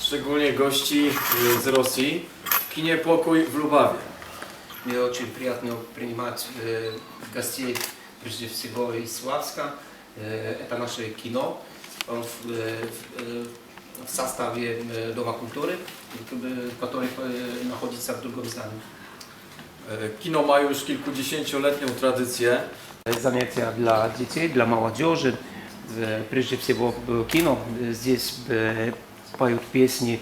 szczególnie gości y, z Rosji w kinie Pokój w Lubawie. Мне очень приятно принимать э, гостей, прежде всего из Славска. Э, это наше кино. Он в, э, в, э, в составе э, Дома культуры, э, который э, находится в другом здании. Y, Kino ma już kilkudziesięcioletnią tradycję. Занятия для детей, для молодежи. Э, Прежде всего э, кино. Э, Здесь э, поют песни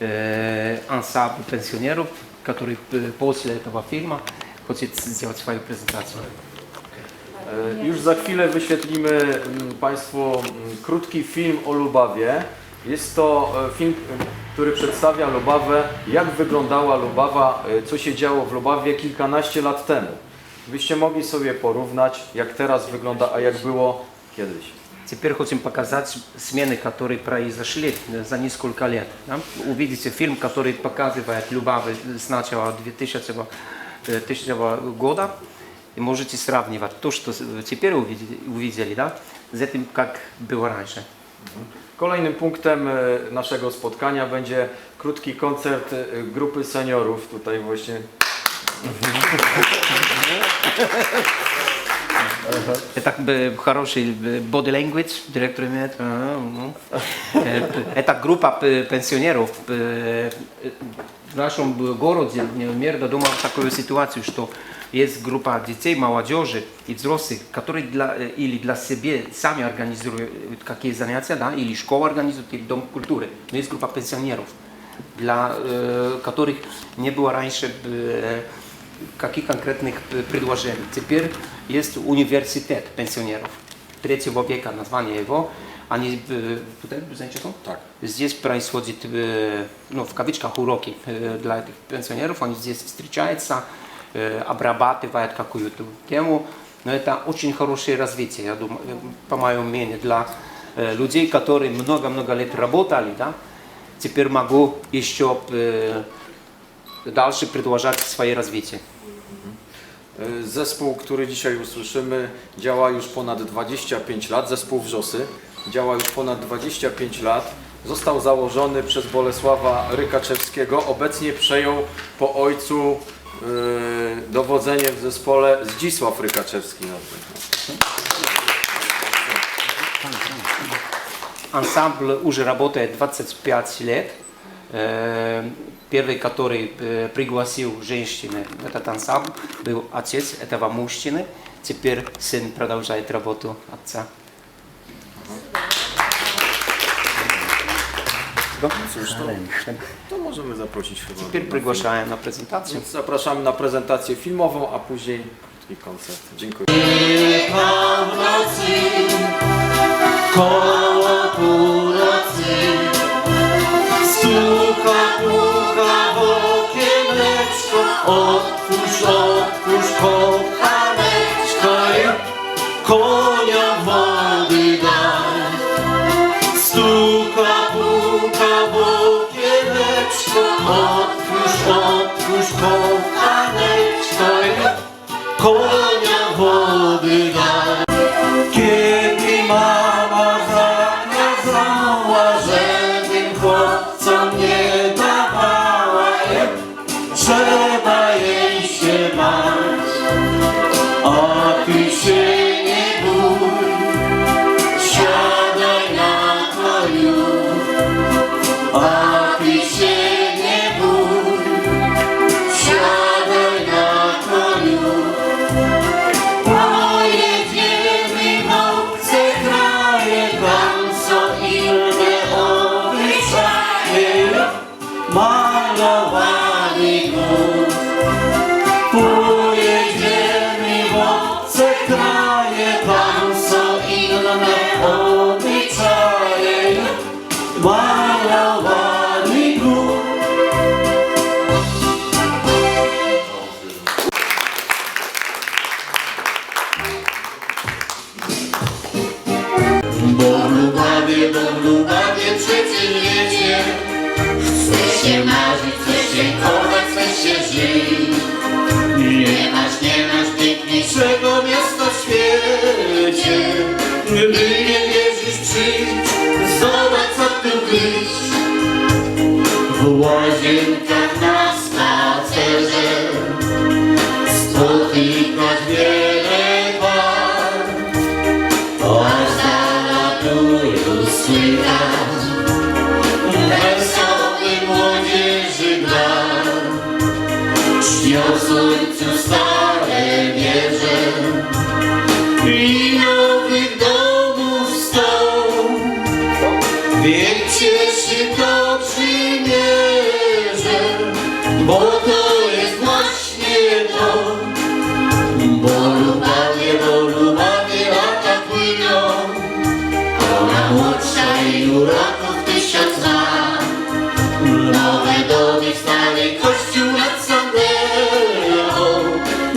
э, ансамбль пенсионеров, который э, после этого фильма хочет сделать свою презентацию. Y, Już za chwilę wyświetlimy mm, Państwu mm, krótki film o Lubawie. Jest to e, film, y, który przedstawia Lubawę, jak wyglądała Lubawa, y, co się działo w Lubawie kilkanaście lat temu. Byście mogli sobie porównać, jak teraz wygląda, a jak było kiedyś. Теперь хотим показать смены, которые произошли за несколько лет. да. Увидите фильм, который показывает Любавы с начала 2000 э, 2000 года. И можете сравнивать то, что теперь увидели, увидели да, с этим, как было раньше. Kolejnym punktem e, naszego spotkania będzie krótki koncert e, grupy seniorów. Tutaj właśnie Это э, хороший э, body language, директор имеет. А, ну. Э, Это группа п- пенсионеров. Э, э, В нашем городе Мерда думал такую ситуацию, что есть группа детей, молодежи и взрослых, которые для, э, или для себя сами организуют какие занятия, да, или школа организует, или дом культуры. Но есть группа пенсионеров, для э, которых не было раньше э, каких конкретных предложений. Теперь есть университет пенсионеров третьего века, название его. Они, э? Tak. Здесь происходит, э, ну, в кавычках, уроки э, для этих пенсионеров. Они здесь встречаются, обрабатывают какую-то тему. Но это очень хорошее развитие, я думаю, по моему мнению, для людей, которые много-много лет работали, да. Теперь могу еще дальше продолжать свое развитие. e, zespół, który dzisiaj usłyszymy, działa już ponad 25 lat. Zespół Wrzosy działa już ponad 25 lat. Został założony przez Bolesława Rykaczewskiego. Obecnie przejął po ojcu e, dowodzenie w zespole Zdzisław Rykaczewski. Ансамбль уже работает 25 лет. Э, Первый, который э, пригласил женщины в этот ансамбль, был отец этого мужчины. Теперь сын продолжает работу отца. Cóż, to, to możemy zaprosić chyba. Теперь приглашаем на презентацию. Więc zapraszamy na prezentację filmową, a później krótki koncert. Dziękuję. Koło Otwórz, otwórz kochaneczko Konia wody daj. Stuka, puka w okieneczko Otwórz, otwórz kochaneczko Konia wody daj. Kiedy mama zakazała, żebym chłopcom nie dawała, trzeba Wow. Słychać wesoły młodzieży gwar. Śnią słońcu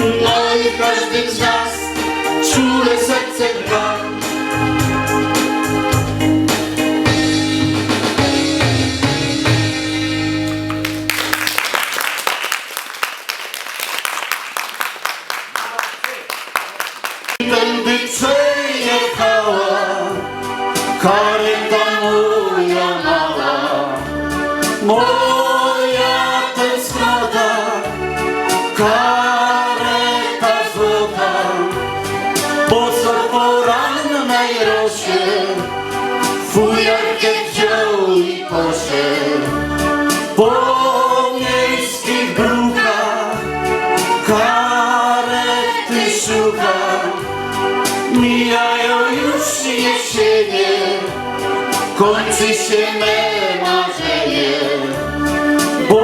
no i każdy z nas czule serce gra. Tędy przejechała karyta moja marzenie, bo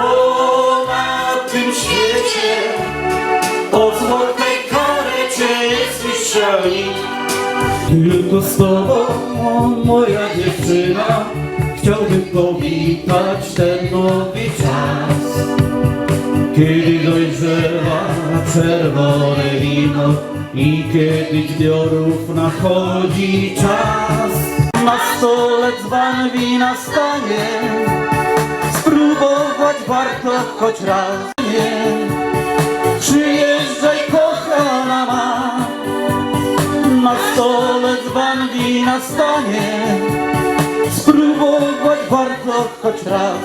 na tym świecie o złotej karecie jest mistrzownik. Tylko z tobą, moja dziewczyna, chciałbym powitać ten nowy czas. Kiedy dojrzewa czerwone wino i kiedy zbiorów nachodzi czas. Na stole dzban wina stanie, spróbować warto choć raz. Nie. Przyjeżdżaj kochana ma, na stole dzban wina stanie Spróbować warto choć raz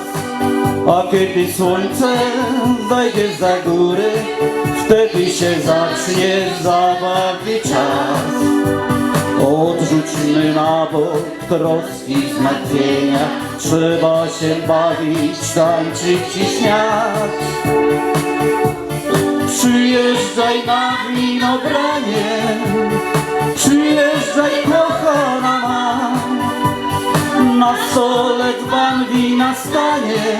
A kiedy słońce zajdzie za góry Wtedy się zacznie zabawy czas Odrzućmy na bok troski zmartwienia. Trzeba się bawić, tańczyć i śmiać. Przyjeżdżaj na winobranie. Przyjeżdżaj kochana ma. Na stole dzban wina stanie.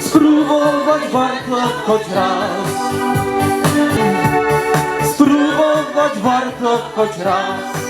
Spróbować warto choć raz. Spróbować warto choć raz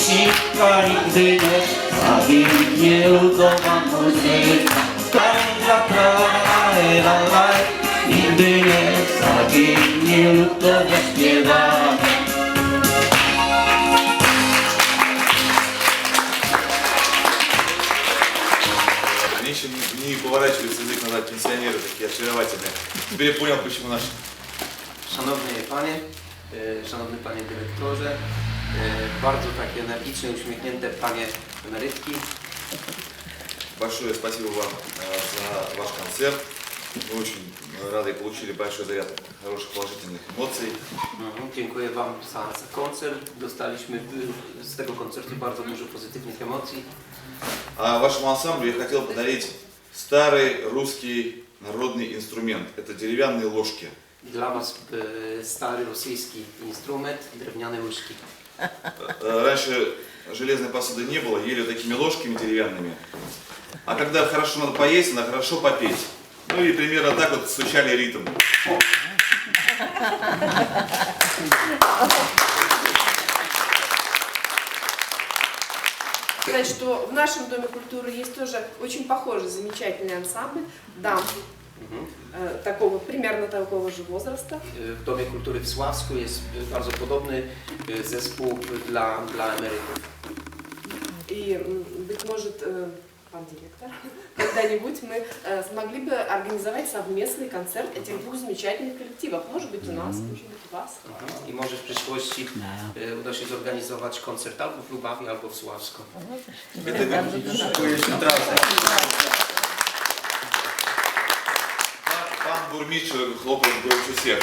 muzyka indyjesz, a wielkowa muzyka. Tajna prawa, la Indyjesz, a wielkowa śpiewamy. Они еще не, не язык назад, пенсионеры такие очаровательные. Теперь я понял, почему наши, Шановные пани, э, шановный пани директоре, bardzo takie energiczne, uśmiechnięte Panie emerytki. большое спасибо вам э, за ваш концерт. Мы очень рады и получили большой заряд хороших положительных эмоций. Mhm, Dziękuję Wam za, za koncert. Dostaliśmy y, z tego koncertu bardzo dużo pozytywnych emocji. А вашему ансамблю я хотел подарить старый русский народный инструмент. Это деревянные ложки. Dla Was e, stary rosyjski instrument, drewniane łyżki. Э, Раньше железной посуды не было, ели такими ложками деревянными. А когда хорошо надо поесть, надо хорошо попеть. Ну и примерно так вот стучали ритм. сказать, что в нашем Доме культуры есть тоже очень похожий замечательный ансамбль «Дам». э, такого, примерно такого же возраста. W Domie Kultury w Sławsku jest y, bardzo podobny y, zespół dla, dla emerytów. И, м, быть может, э, пан директор, когда-нибудь мы э, смогли бы организовать совместный концерт этих двух замечательных коллективов. Может быть, у нас, может быть, у вас. I może w przyszłości y, uda się zorganizować koncert albo w Lubawie, albo w Sławsku. Пан Бурмич хлопает больше всех.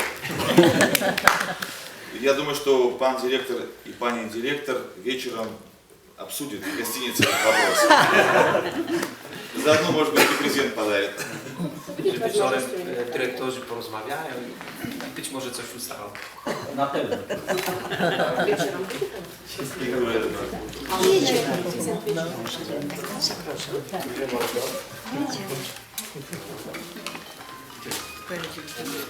Я думаю, что пан директор и пани директор вечером обсудят в гостинице этот вопрос. Заодно, может быть, и презент подарят. Будет Wieczorem dyrektorzy porozmawiają i być może coś ustalą. Na pewno. Вечером будет? И говорят, А вечером. вечером.